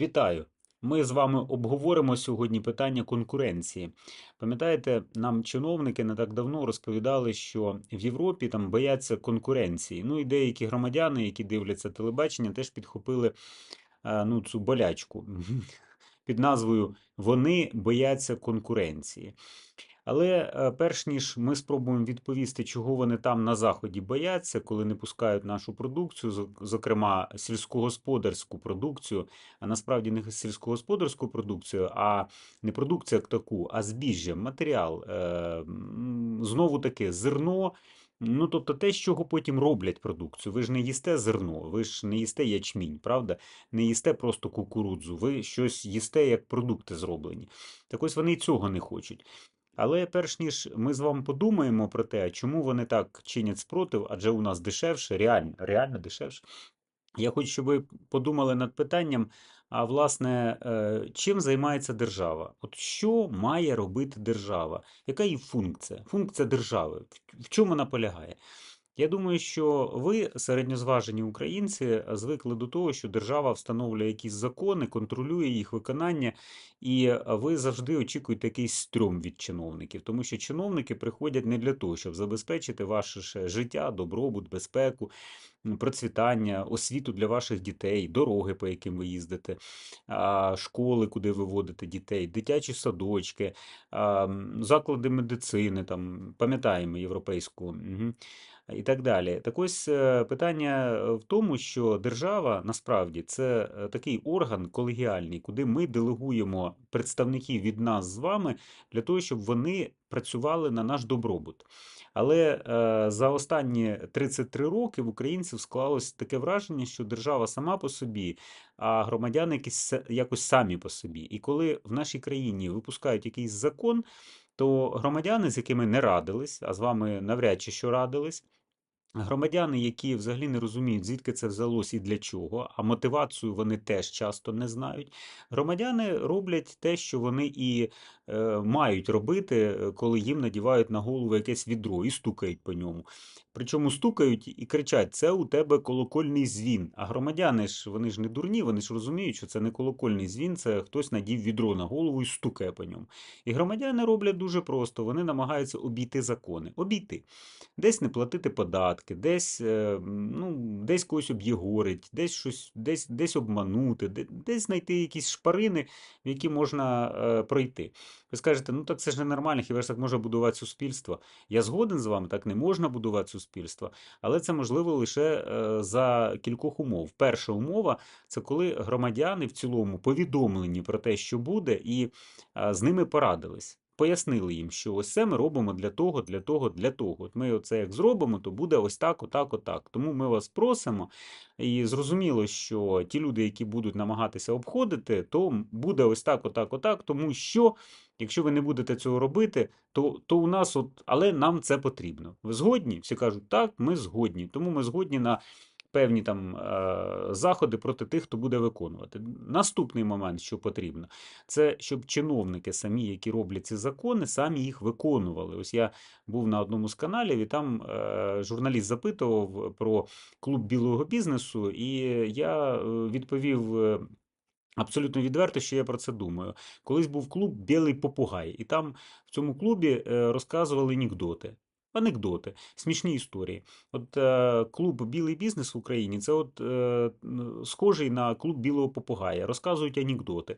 Вітаю! Ми з вами обговоримо сьогодні питання конкуренції. Пам'ятаєте, нам чиновники не так давно розповідали, що в Європі там бояться конкуренції. Ну і деякі громадяни, які дивляться телебачення, теж підхопили е, ну, цю болячку під назвою Вони бояться конкуренції. Але е, перш ніж ми спробуємо відповісти, чого вони там на заході бояться, коли не пускають нашу продукцію, зокрема сільськогосподарську продукцію, а насправді не сільськогосподарську продукцію, а не продукцію як таку, а збіжжя, матеріал, е, знову таки зерно. Ну, тобто те, з чого потім роблять продукцію. Ви ж не їсте зерно, ви ж не їсте ячмінь, правда? Не їсте просто кукурудзу, ви щось їсте як продукти зроблені. Так ось вони й цього не хочуть. Але перш ніж ми з вами подумаємо про те, чому вони так чинять спротив, адже у нас дешевше, реально, реально дешевше. Я хочу, щоб ви подумали над питанням, а власне, е, чим займається держава? От що має робити держава? Яка її функція? Функція держави. В в чому вона полягає? Я думаю, що ви, середньозважені українці, звикли до того, що держава встановлює якісь закони, контролює їх виконання, і ви завжди очікуєте якийсь стрьом від чиновників, тому що чиновники приходять не для того, щоб забезпечити ваше життя, добробут, безпеку, процвітання, освіту для ваших дітей, дороги, по яким ви їздите, школи, куди ви водите дітей, дитячі садочки, заклади медицини, там, пам'ятаємо європейську. І так далі. Так ось е, питання в тому, що держава насправді це е, такий орган колегіальний, куди ми делегуємо представників від нас з вами для того, щоб вони працювали на наш добробут. Але е, за останні 33 роки в українців склалось таке враження, що держава сама по собі, а громадяни якісь, якось самі по собі. І коли в нашій країні випускають якийсь закон, то громадяни, з якими не радились, а з вами навряд чи що радились, Громадяни, які взагалі не розуміють, звідки це взялось і для чого, а мотивацію вони теж часто не знають. Громадяни роблять те, що вони і мають робити, е, коли їм надівають на голову якесь відро і стукають по ньому. Причому стукають і кричать: це у тебе колокольний дзвін. А громадяни ж вони ж не дурні, вони ж розуміють, що це не колокольний дзвін, це хтось надів відро на голову і стукає по ньому. І громадяни роблять дуже просто: вони намагаються обійти закони. Обійти десь не платити податки, десь, е, ну, десь когось об'єгорить, десь щось, десь, десь обманути, десь знайти якісь шпарини, в які можна е, пройти. Ви скажете, ну так це ж ненормально, хіба ж так можна будувати суспільство? Я згоден з вами, так не можна будувати суспільство, але це можливо лише е, за кількох умов. Перша умова це коли громадяни в цілому повідомлені про те, що буде, і е, з ними порадились. Пояснили їм, що ось це ми робимо для того, для того, для того. От ми оце як зробимо, то буде ось так, отак, отак. Тому ми вас просимо. І зрозуміло, що ті люди, які будуть намагатися обходити, то буде ось так, отак, отак. Тому що, якщо ви не будете цього робити, то, то у нас, от, але нам це потрібно. Ви згодні? Всі кажуть, так, ми згодні. Тому ми згодні на певні там е, заходи проти тих, хто буде виконувати. Наступний момент, що потрібно, це щоб чиновники самі, які роблять ці закони, самі їх виконували. Ось я був на одному з каналів, і там е, журналіст запитував про клуб білого бізнесу, і я е, відповів. Абсолютно відверто, що я про це думаю. Колись був клуб Білий попугай, і там в цьому клубі розказували анекдоти. Анекдоти, смішні історії. От е, клуб Білий бізнес в Україні це от е, схожий на клуб білого попугая. Розказують анекдоти.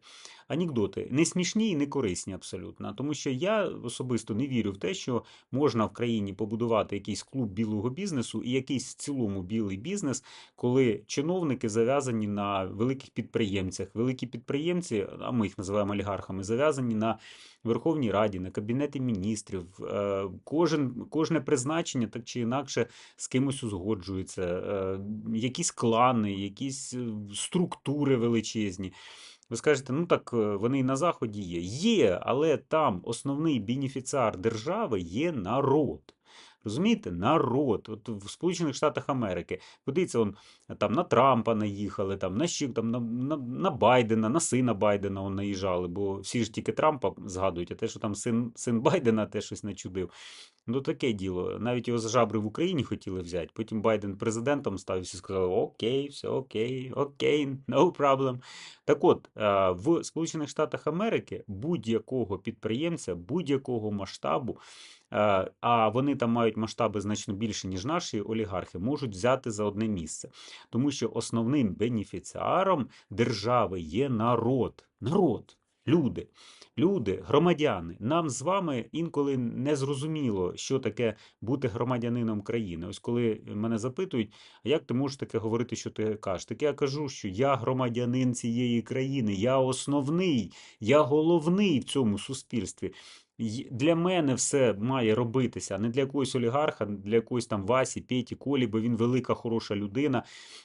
Анекдоти не смішні і не корисні абсолютно. Тому що я особисто не вірю в те, що можна в країні побудувати якийсь клуб білого бізнесу і якийсь в цілому білий бізнес, коли чиновники зав'язані на великих підприємцях. Великі підприємці, а ми їх називаємо олігархами, зав'язані на Верховній Раді, на Кабінеті міністрів. Е, Кожен, кожне призначення так чи інакше з кимось узгоджується. Е, Якісь клани, якісь е, структури величезні. Ви скажете, ну так е, вони і на Заході є. Є, але там основний бенефіціар держави є народ. Розумієте? Народ. От в Сполучених Штатах Америки. Подивіться, он там на Трампа наїхали, там на щі, там на, на, на Байдена, на сина Байдена он наїжджали, бо всі ж тільки Трампа згадують, а те, що там син, син Байдена те щось начудив. Ну, таке діло. Навіть його за жабри в Україні хотіли взяти. Потім Байден президентом став і всі сказали: Окей, все окей, окей, no problem. Так от, е, в Сполучених Штатах Америки будь-якого підприємця, будь-якого масштабу, а вони там мають масштаби значно більше, ніж наші олігархи, можуть взяти за одне місце. Тому що основним бенефіціаром держави є народ. Народ, люди. Люди, громадяни, нам з вами інколи не зрозуміло, що таке бути громадянином країни. Ось коли мене запитують, як ти можеш таке говорити, що ти кажеш? Так я кажу, що я громадянин цієї країни, я основний, я головний в цьому суспільстві. Для мене все має робитися, не для якогось олігарха, для якогось там Васі, Петі, Колі, бо він велика, хороша людина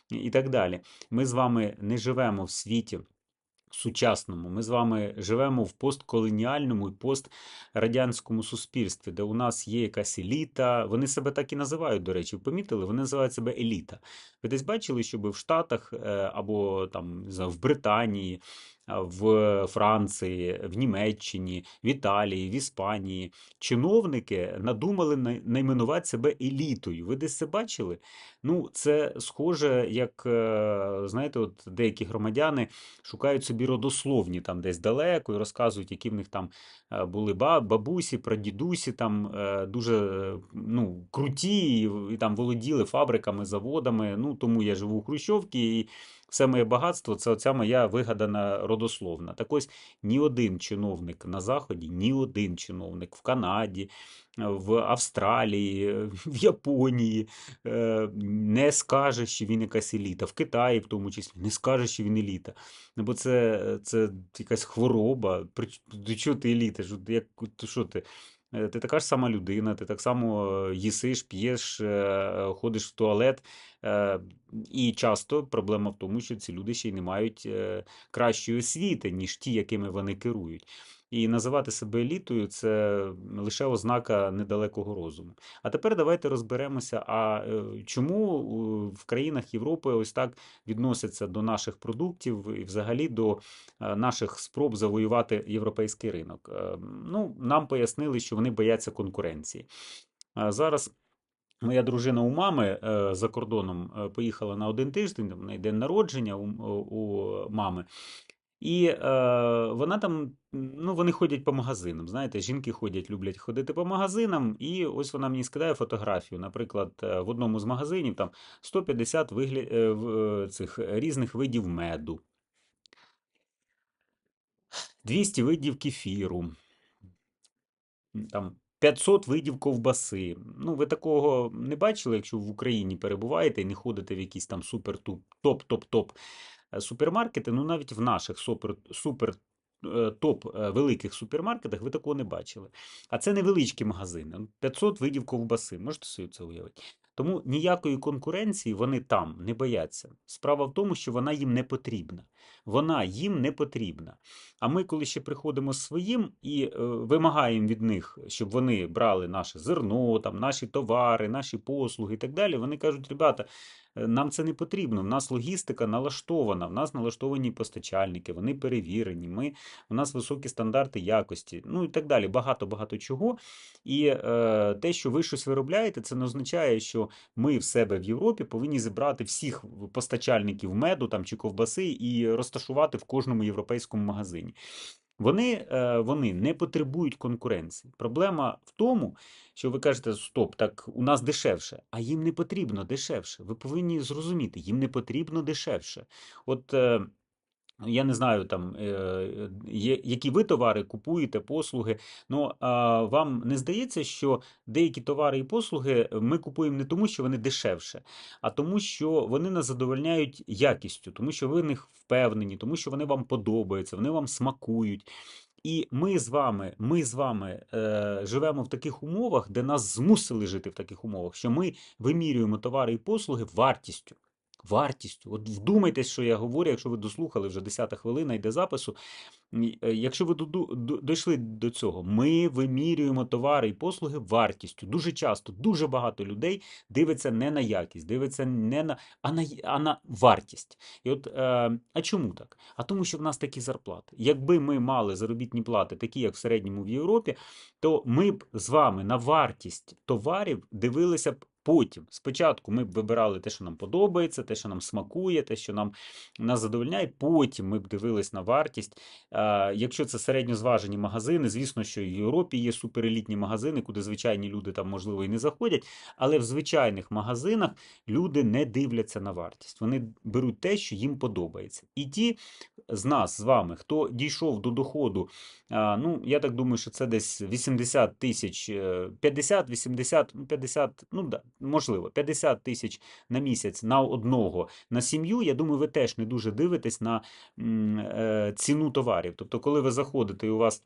і так далі. Ми з вами не живемо в світі сучасному. Ми з вами живемо в постколоніальному і пострадянському суспільстві, де у нас є якась еліта. Вони себе так і називають, до речі, помітили? Вони називають себе еліта. Ви десь бачили, щоб в Штатах е, або там в Британії, в Франції, в Німеччині, в Італії, в Іспанії чиновники надумали найменувати себе елітою. Ви десь це бачили? Ну, це схоже, як е, знаєте, от деякі громадяни шукають собі родословні там десь далеко і розказують, які в них там е, були бабусі, прадідусі, там е, дуже ну, круті, і, там володіли фабриками, заводами. Ну, тому я живу в Хрущовці, і все моє багатство це оця моя вигадана родословна. Так ось ні один чиновник на Заході, ні один чиновник в Канаді, в Австралії, в Японії е, не скаже, що він якась еліта, в Китаї, в тому числі, не скаже, що він еліта. Ну, бо це, це якась хвороба. До чого ти еліта? Як, що ти? Е, Ти така ж сама людина, ти так само е, їсиш, п'єш, е, ходиш в туалет. І часто проблема в тому, що ці люди ще й не мають кращої освіти, ніж ті, якими вони керують. І називати себе елітою це лише ознака недалекого розуму. А тепер давайте розберемося, а е, чому в країнах Європи ось так відносяться до наших продуктів і взагалі до е, наших спроб завоювати європейський ринок. Е, Ну, нам пояснили, що вони бояться конкуренції. Зараз моя дружина у мами за кордоном поїхала на один тиждень, в неї день народження у мами. І е, вона там, ну, вони ходять по магазинам. Знаєте, жінки ходять, люблять ходити по магазинам, і ось вона мені скидає фотографію. Наприклад, е, в одному з магазинів там 150 вигля... е, е, цих різних видів меду, 200 видів кефіру, там 500 видів ковбаси. Ну, ви такого не бачили, якщо в Україні перебуваєте і не ходите в якісь там супер топ-топ-топ супермаркети. Ну, навіть в наших супер, супер е, топ е, великих супермаркетах ви такого не бачили. А це невеличкі магазини. ну, 500 видів ковбаси. Можете собі це уявити? Тому ніякої конкуренції вони там не бояться. Справа в тому, що вона їм не потрібна. Вона їм не потрібна. А ми, коли ще приходимо з своїм і е, вимагаємо від них, щоб вони брали наше зерно, там, наші товари, наші послуги і так далі, вони кажуть, ребята, е, нам це не потрібно. В нас логістика налаштована, в нас налаштовані постачальники, вони перевірені, ми, у нас високі стандарти якості, ну і так далі. Багато-багато чого. І е, те, що ви щось виробляєте, це не означає, що ми в себе в Європі повинні зібрати всіх постачальників меду там, чи ковбаси і розташувати в кожному європейському магазині. Вони, е, вони не потребують конкуренції. Проблема в тому, що ви кажете, стоп, так у нас дешевше, а їм не потрібно дешевше. Ви повинні зрозуміти, їм не потрібно дешевше. От е, я не знаю, там, е, які ви товари купуєте, послуги. Ну, вам не здається, що деякі товари і послуги ми купуємо не тому, що вони дешевше, а тому, що вони нас задовольняють якістю, тому що ви в них впевнені, тому що вони вам подобаються, вони вам смакують. І ми з вами, ми з вами е, живемо в таких умовах, де нас змусили жити в таких умовах, що ми вимірюємо товари і послуги вартістю. Вартістю. От вдумайтесь, що я говорю, якщо ви дослухали вже 10 хвилина йде запису. Е, Якщо ви дійшли до цього, ми вимірюємо товари і послуги вартістю. Дуже часто, дуже багато людей дивиться не на якість, дивиться не на, а на, а на вартість. І от, е, а чому так? А тому, що в нас такі зарплати. Якби ми мали заробітні плати, такі як в середньому в Європі, то ми б з вами на вартість товарів дивилися б потім. Спочатку ми б вибирали те, що нам подобається, те, що нам смакує, те, що нам нас задовольняє. Потім ми б дивились на вартість. Якщо це середньозважені магазини, звісно, що в Європі є суперелітні магазини, куди звичайні люди там, можливо, і не заходять. Але в звичайних магазинах люди не дивляться на вартість. Вони беруть те, що їм подобається. І ті з нас з вами, хто дійшов до доходу, ну я так думаю, що це десь 80 тисяч, е, 50, 80, ну 50, ну да, можливо, 50 тисяч на місяць на одного на сім'ю. Я думаю, ви теж не дуже дивитесь на е, ціну товарів. Тобто, коли ви заходите і у вас.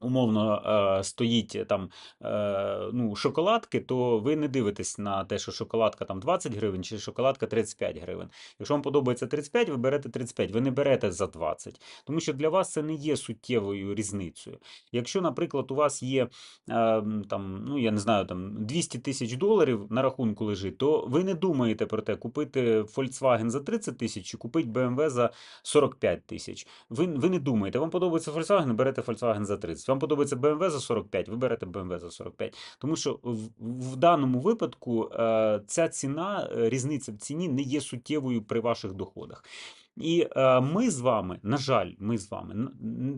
Умовно е, стоїть там е, ну, шоколадки, то ви не дивитесь на те, що шоколадка там 20 гривень чи шоколадка 35 гривень. Якщо вам подобається 35, ви берете 35, ви не берете за 20, тому що для вас це не є суттєвою різницею. Якщо, наприклад, у вас є е, там, ну я не знаю, там 200 тисяч доларів на рахунку лежить, то ви не думаєте про те, купити Volkswagen за 30 тисяч чи купити BMW за 45 тисяч. Ви, ви не думаєте, вам подобається Volkswagen, берете Volkswagen за 30. Вам подобається BMW за 45, ви берете BMW за 45. Тому що в, в даному випадку е, ця ціна, е, різниця в ціні не є суттєвою при ваших доходах. І е, ми з вами, на жаль, ми з вами,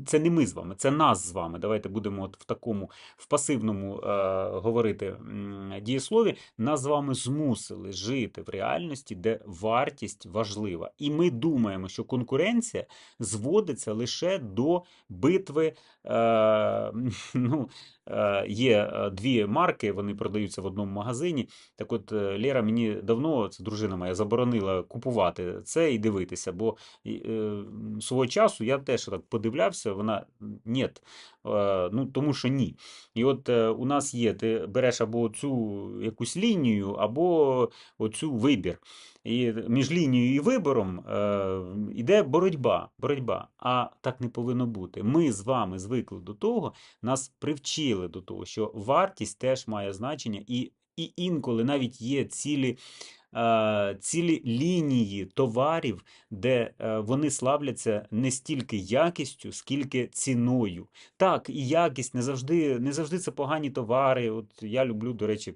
це не ми з вами, це нас з вами. Давайте будемо от в такому в пасивному е, говорити м, дієслові. Нас з вами змусили жити в реальності, де вартість важлива. І ми думаємо, що конкуренція зводиться лише до битви. Е, ну, е, є е, дві марки, вони продаються в одному магазині. Так от е, Лера мені давно, це дружина моя, заборонила купувати це і дивитися, бо е, свого часу я теж так подивлявся, вона ні, е, ну тому що ні. І от е, у нас є, ти береш або цю якусь лінію, або оцю вибір. І між лінією і вибором е, йде боротьба, боротьба. А так не повинно бути. Ми з вами звикли до того, нас привчили до того, що вартість теж має значення, і, і інколи навіть є цілі. Е, Цілі лінії товарів, де е, вони славляться не стільки якістю, скільки ціною. Так, і якість не завжди, не завжди це погані товари. От я люблю, до речі,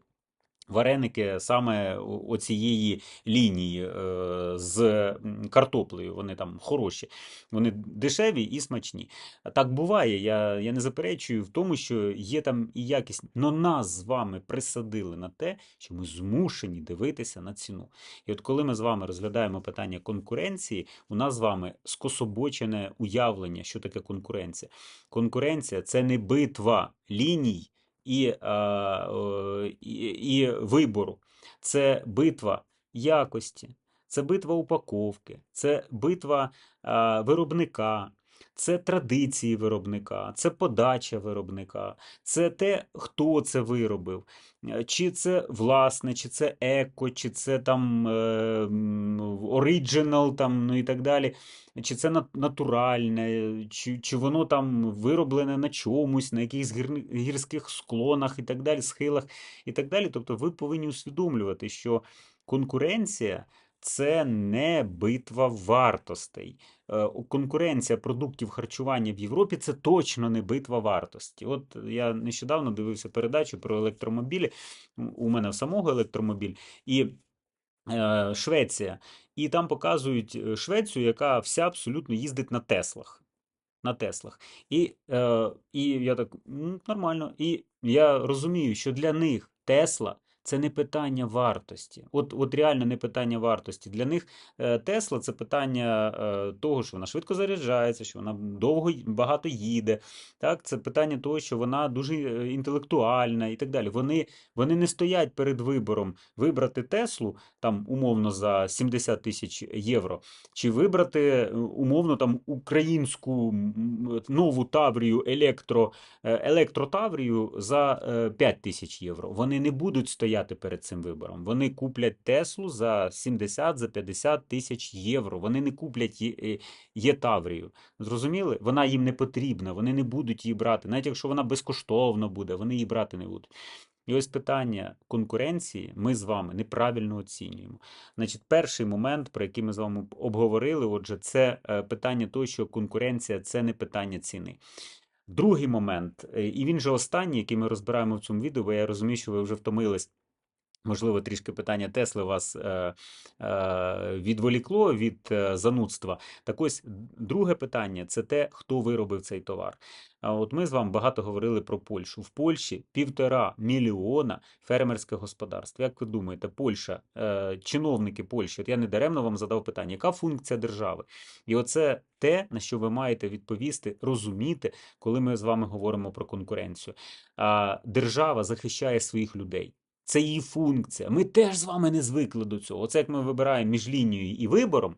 Вареники саме оцієї лінії е, з картоплею, вони там хороші, вони дешеві і смачні. Так буває, я, я не заперечую в тому, що є там і якість, але нас з вами присадили на те, що ми змушені дивитися на ціну. І от коли ми з вами розглядаємо питання конкуренції, у нас з вами скособочене уявлення, що таке конкуренція. Конкуренція це не битва ліній і, і, і вибору. Це битва якості, це битва упаковки, це битва виробника, це традиції виробника, це подача виробника, це те, хто це виробив. Е, Чи це власне, чи це еко, чи це там оригінал, там, ну і так далі, чи це натуральне, чи, чи воно там вироблене на чомусь, на якихось гірських склонах і так далі, схилах і так далі. Тобто ви повинні усвідомлювати, що конкуренція це не битва вартостей. Е, Конкуренція продуктів харчування в Європі це точно не битва вартості. От я нещодавно дивився передачу про електромобілі. У- мене в самого електромобіль. І е, Швеція. І там показують е, Швецію, яка вся абсолютно їздить на Теслах. На Теслах. І, е, і я так, «М, нормально. І я розумію, що для них Тесла це не питання вартості. От, от реально не питання вартості. Для них е, Тесла це питання е, того, що вона швидко заряджається, що вона довго багато їде. Так? Це питання того, що вона дуже е, інтелектуальна і так далі. Вони, вони не стоять перед вибором вибрати Теслу там умовно за 70 тисяч євро, чи вибрати умовно там українську нову Таврію електро, електротаврію за е, 5 тисяч євро. Вони не будуть стояти стояти перед цим вибором. Вони куплять Теслу за 70 за 50 тисяч євро. Вони не куплять е, Єтаврію. Зрозуміли? Вона їм не потрібна, вони не будуть її брати. Навіть якщо вона безкоштовно буде, вони її брати не будуть. І ось питання конкуренції ми з вами неправильно оцінюємо. Значить, перший момент, про який ми з вами обговорили, отже, це е, питання того, що конкуренція це не питання ціни. Другий момент, е, і він же останній, який ми розбираємо в цьому відео, бо я розумію, що ви вже втомились. Можливо, трішки питання Тесли вас е, е, відволікло від е, занудства. Так ось друге питання це те, хто виробив цей товар. А от ми з вами багато говорили про Польщу. В Польщі півтора мільйона фермерських господарств. Як ви думаєте, Польща, е, чиновники Польщі, от я не даремно вам задав питання, яка функція держави? І оце те, на що ви маєте відповісти, розуміти, коли ми з вами говоримо про конкуренцію. А, держава захищає своїх людей. Це її функція. Ми теж з вами не звикли до цього. Оце як ми вибираємо між лінією і вибором,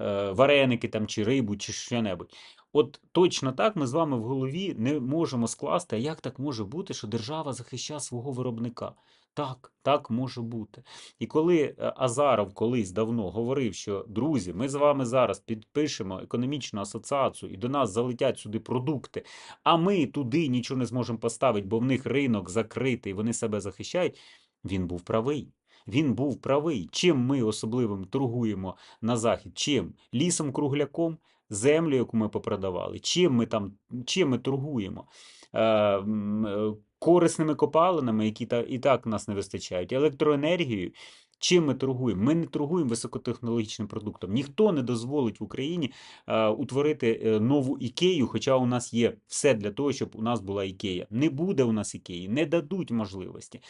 е, вареники там, чи рибу, чи що-небудь. От точно так ми з вами в голові не можемо скласти, а як так може бути, що держава захищає свого виробника? Так, так може бути. І коли е, Азаров колись давно говорив, що друзі, ми з вами зараз підпишемо економічну асоціацію і до нас залетять сюди продукти, а ми туди нічого не зможемо поставити, бо в них ринок закритий, вони себе захищають. Він був правий. Він був правий. Чим ми особливим торгуємо на захід? Чим? Лісом кругляком, землю, яку ми попродавали. Чим ми там чим ми торгуємо? Е, е, корисними копалинами, які і так нас не вистачають, електроенергією. Чим ми торгуємо? Ми не торгуємо високотехнологічним продуктом. Ніхто не дозволить в Україні е, утворити е, нову ікею, хоча у нас є все для того, щоб у нас була ікея. Не буде у нас ікеї, не дадуть можливості.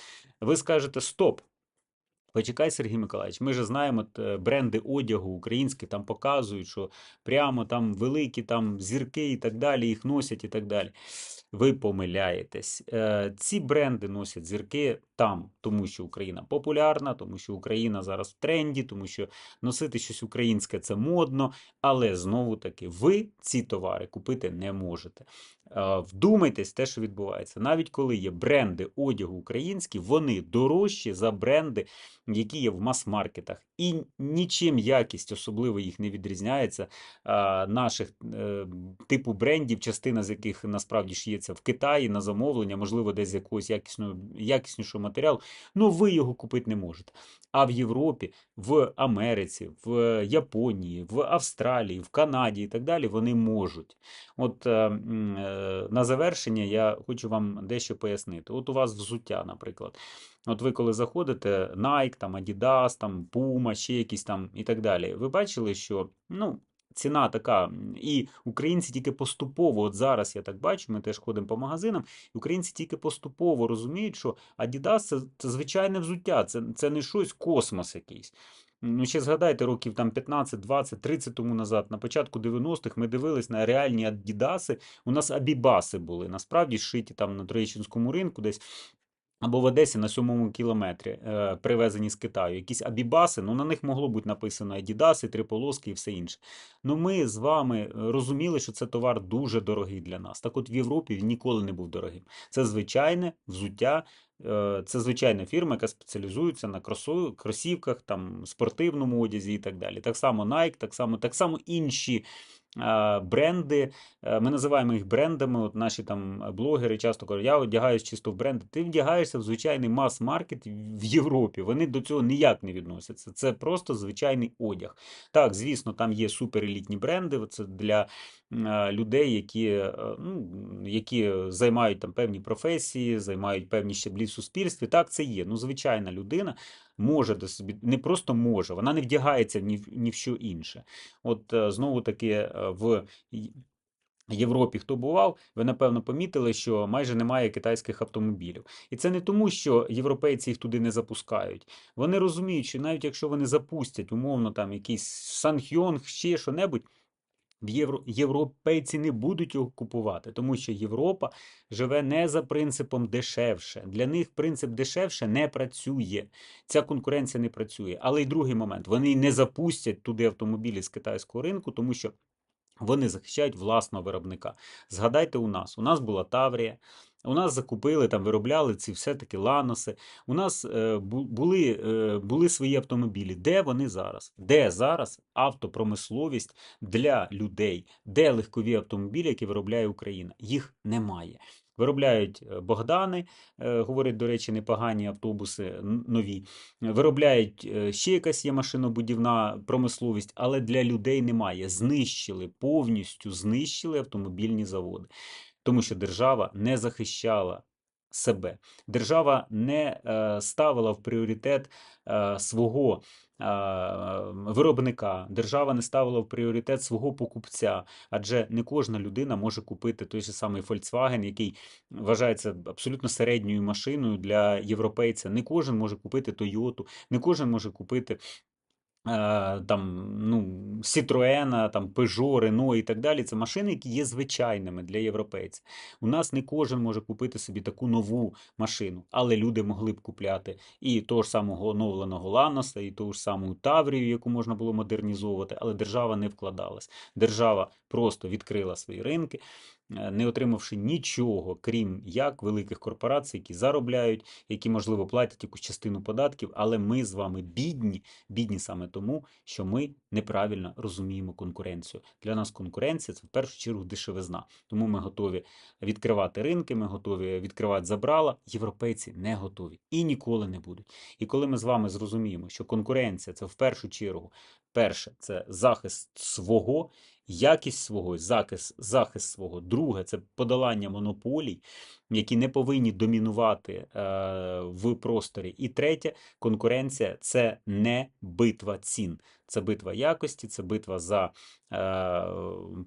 Ви скажете стоп. Почекай, Сергій Миколаївич, ми ж знаємо е, бренди одягу українські, там показують, що прямо там великі там зірки і так далі, їх носять і так далі. Ви помиляєтесь. Е, Ці бренди носять зірки там, тому що Україна популярна, тому що Україна зараз в тренді, тому що носити щось українське це модно, але знову таки ви ці товари купити не можете. Е, Вдумайтесь те, що відбувається. Навіть коли є бренди одягу українські, вони дорожчі за бренди, які є в мас-маркетах. І нічим якість особливо їх не відрізняється. Наших е, типу брендів, частина з яких насправді шиється в Китаї на замовлення, можливо, десь якогось якісного, якіснішого матеріалу. Ну, ви його купити не можете. А в Європі, в Америці, в Японії, в Австралії, в Канаді і так далі вони можуть. От е, е, на завершення я хочу вам дещо пояснити. От у вас взуття, наприклад. От ви коли заходите, Nike, там, Adidas, там, Puma, ще якісь там і так далі. Ви бачили, що ну, ціна така, і українці тільки поступово, от зараз я так бачу, ми теж ходимо по магазинам, і українці тільки поступово розуміють, що Adidas це, це звичайне взуття, це, це не щось космос якийсь. Ну, ще згадайте років там 15, 20, 30 тому назад, на початку 90-х ми дивились на реальні адідаси. У нас абібаси були, насправді шиті там на Троєщинському ринку десь. Або в Одесі на сьомому кілометрі е, привезені з Китаю. Якісь абібаси, ну на них могло бути написано Адідаси, три полоски і все інше. Ну ми з вами е, розуміли, що це товар дуже дорогий для нас. Так от в Європі він ніколи не був дорогим. Це звичайне взуття, це звичайна фірма, яка спеціалізується на кросівках, там, спортивному одязі і так далі. Так само Nike, так само, так само інші е, бренди. Е, Ми називаємо їх брендами. От наші там блогери часто кажуть, я одягаюсь чисто в бренди. Ти вдягаєшся в звичайний мас-маркет в Європі. Вони до цього ніяк не відносяться. Це просто звичайний одяг. Так, звісно, там є суперелітні бренди. Це для е, людей, які, е, ну, які займають там певні професії, займають певні щаблі в суспільстві. Так, це є. Ну, звичайна людина може до собі, не просто може, вона не вдягається ні ні в що інше. От е, знову таки е, в Європі, хто бував, ви напевно помітили, що майже немає китайських автомобілів. І це не тому, що європейці їх туди не запускають. Вони розуміють, що навіть якщо вони запустять, умовно, там якийсь Санхйонг, ще що-небудь, в євро... європейці не будуть його купувати, тому що Європа живе не за принципом дешевше. Для них принцип дешевше не працює. Ця конкуренція не працює. Але й другий момент: вони не запустять туди автомобілі з китайського ринку, тому що вони захищають власного виробника. Згадайте у нас. У нас була Таврія, У нас закупили там, виробляли ці все-таки ланоси. У нас е, були, е, були свої автомобілі. Де вони зараз? Де зараз автопромисловість для людей? Де легкові автомобілі, які виробляє Україна? Їх немає. Виробляють е, Богдани, е, говорять, до речі, непогані автобуси нові. Виробляють е, ще якась є машинобудівна промисловість, але для людей немає. Знищили повністю знищили автомобільні заводи, тому що держава не захищала себе. Держава не е, ставила в пріоритет е, свого е, виробника, держава не ставила в пріоритет свого покупця, адже не кожна людина може купити той же самий Volkswagen, який вважається абсолютно середньою машиною для європейця. Не кожен може купити Toyota, не кожен може купити. Е, Там, ну, Citroën, там, Peugeot, Renault і так далі. Це машини, які є звичайними для європейця. У нас не кожен може купити собі таку нову машину, але люди могли б купляти і того ж самого оновленого Ланоса, і ту ж саму Таврію, яку можна було модернізовувати, але держава не вкладалась. Держава просто відкрила свої ринки, не отримавши нічого, крім як великих корпорацій, які заробляють, які, можливо, платять якусь частину податків, але ми з вами бідні, бідні саме тому, що ми неправильно розуміємо конкуренцію. Для нас конкуренція це в першу чергу дешевизна. Тому ми готові відкривати ринки, ми готові відкривати забрала. Європейці не готові і ніколи не будуть. І коли ми з вами зрозуміємо, що конкуренція це в першу чергу, перше, це захист свого, якість свого, захист, захист свого. Друге, це подолання монополій, які не повинні домінувати е, в просторі. І третє, конкуренція це не битва цін. Це битва якості, це битва за е,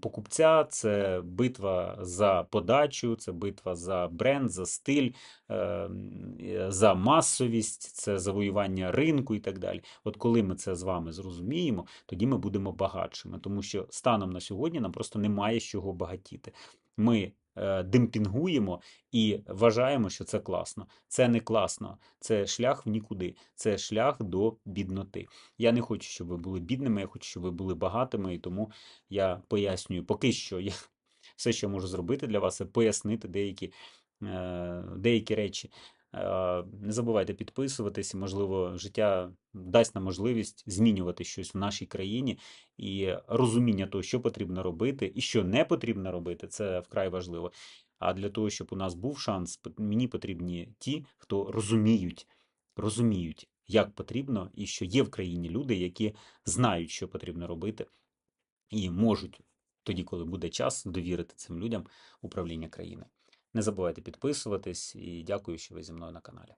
покупця, це битва за подачу, це битва за бренд, за стиль, е, за масовість, це завоювання ринку і так далі. От коли ми це з вами зрозуміємо, тоді ми будемо багатшими, тому що станом на сьогодні нам просто немає з чого багатіти. Ми демпінгуємо і вважаємо, що це класно. Це не класно, це шлях в нікуди, це шлях до бідноти. Я не хочу, щоб ви були бідними, я хочу, щоб ви були багатими, і тому я пояснюю, поки що я все, що можу зробити для вас, це пояснити деякі, е, деякі речі. Е, Не забувайте підписуватись, можливо, життя дасть нам можливість змінювати щось в нашій країні, і розуміння того, що потрібно робити і що не потрібно робити, це вкрай важливо. А для того, щоб у нас був шанс, мені потрібні ті, хто розуміють, розуміють, як потрібно, і що є в країні люди, які знають, що потрібно робити, і можуть тоді, коли буде час, довірити цим людям управління країни. Не забувайте підписуватись і дякую, що ви зі мною на каналі.